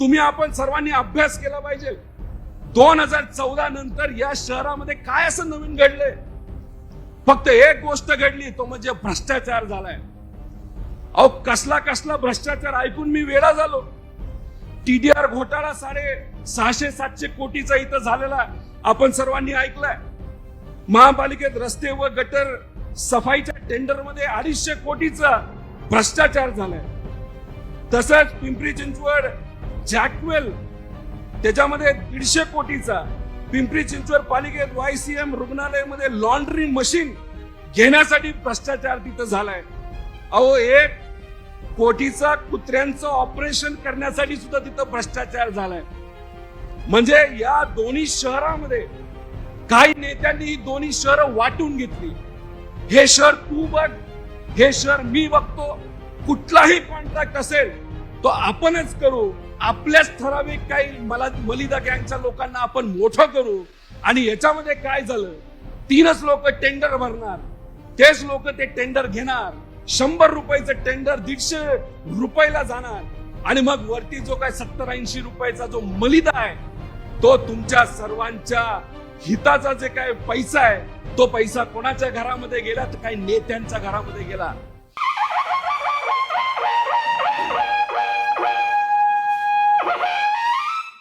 तुम्ही आपण सर्वांनी अभ्यास केला पाहिजे. दोन हजार चौदा नंतर या शहरामध्ये काय असं नवीन घडलंय? फक्त एक गोष्ट घडली तो म्हणजे भ्रष्टाचार झालाय. अहो कसला कसला भ्रष्टाचार ऐकून मी वेळा झालो. टीडीआर घोटाळा साडे सहाशे सातशे कोटीचा इथं झालेला आपण सर्वांनी ऐकलाय. महापालिकेत रस्ते व गटर सफाईच्या टेंडरमध्ये अडीचशे कोटीचा भ्रष्टाचार झालाय. तसंच पिंपरी चिंचवड जॅकवेल त्याच्यामध्ये दीडशे कोटीचा पिंपरी चिंचवड पालिकेत वाय सी एम रुग्णालयामध्ये लॉन्ड्री मशीन घेण्यासाठी भ्रष्टाचार तिथं झालाय. अहो एक कोटीचा कुत्र्यांचं ऑपरेशन करण्यासाठी सुद्धा तिथं भ्रष्टाचार झालाय. म्हणजे या दोन्ही शहरामध्ये काही नेत्यांनी ही दोन्ही शहरं वाटून घेतली. हे शहर तू बघ हे शहर मी बघतो. कुठलाही कॉन्ट्रॅक्ट असेल तो आपणच करू. आपल्याच ठराविक काही मला मलिदा गँगच्या लोकांना आपण मोठं करू. आणि याच्यामध्ये काय झालं? तीनच लोक टेंडर भरणार. तेच लोक ते टेंडर घेणार. शंभर रुपयाचं टेंडर दीडशे रुपयाला जाणार. आणि मग वरती जो काय सत्तर ऐंशी रुपयाचा जो मलिदा आहे तो तुमच्या सर्वांच्या हिताचा जे काय पैसा आहे तो पैसा कोणाच्या घरामध्ये गेला तर काही नेत्यांच्या घरामध्ये गेला?